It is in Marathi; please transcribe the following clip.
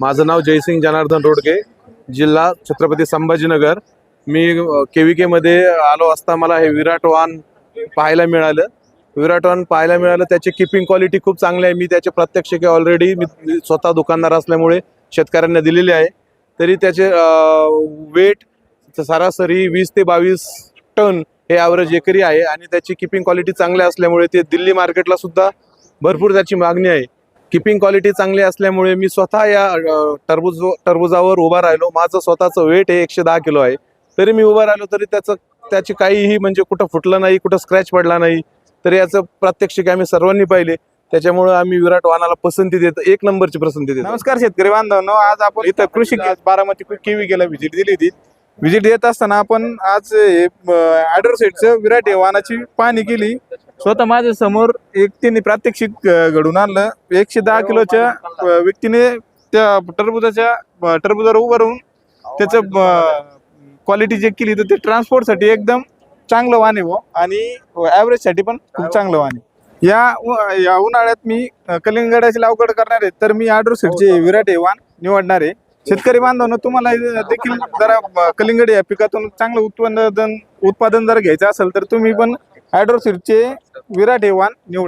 माझं नाव जयसिंग जनार्दन रोडगे जिल्हा छत्रपती संभाजीनगर. मी के व्ही केमध्ये आलो असता मला हे विराट वाहन पाहायला मिळालं. विराट वाहन पाहायला मिळालं त्याची किपिंग क्वालिटी खूप चांगली आहे. मी त्याचे प्रत्यक्षिके ऑलरेडी मी मी स्वतः दुकानदार असल्यामुळे शेतकऱ्यांना दिलेली आहे. तरी त्याचे वेट सरासरी वीस ते बावीस टन हे ॲव्हरेज एकरी आहे आणि त्याची किपिंग क्वालिटी चांगली असल्यामुळे ते दिल्ली मार्केटला सुद्धा भरपूर त्याची मागणी आहे. किपिंग क्वालिटी चांगली असल्यामुळे मी स्वतः या टरबूज टरबुजावर उभा राहिलो. माझं स्वतःचं वेट हे एकशे दहा किलो आहे. तरी मी उभा राहिलो तरी त्याचं त्याची काहीही म्हणजे कुठं फुटलं नाही कुठं स्क्रॅच पडला नाही तरी याचं प्रात्यक्षिक आम्ही सर्वांनी पाहिले. त्याच्यामुळे आम्ही विराट वाहनाला पसंती देतो एक नंबरची पसंती देतो. नमस्कार शेतकरी बांधवांनो आज आपण इथं कृषी बारामती केवी गेला व्हिजिट दिली होती. व्हिजिट देत असताना आपण आज आर्डर सेटचं विराट वाहनाची पाहणी केली. स्वतः माझ्यासमोर एक त्यांनी प्रात्यक्षिक घडून आणलं. एकशे दहा किलोच्या व्यक्तीने त्या टरबुजाच्या टरबुजावर उभं राहून त्याचं क्वालिटी चेक केली तर ते ट्रान्सपोर्टसाठी एकदम चांगलं वाहन आहे बुवा. आणि ॲव्हरेजसाठी पण खूप चांगलं वाहन आहे. या या उन्हाळ्यात मी कलिंगडाची लागवड करणार आहे तर मी आर्डर सेटचे विराट हे वाहन निवडणार आहे. शेतकरी बांधवांनो तुम्हाला हे देखील जरा कलिंगड या पिकातून चांगलं उत्पादन उत्पादन जर घ्यायचं असेल तर तुम्ही पण आर्डर विराट हे निवड.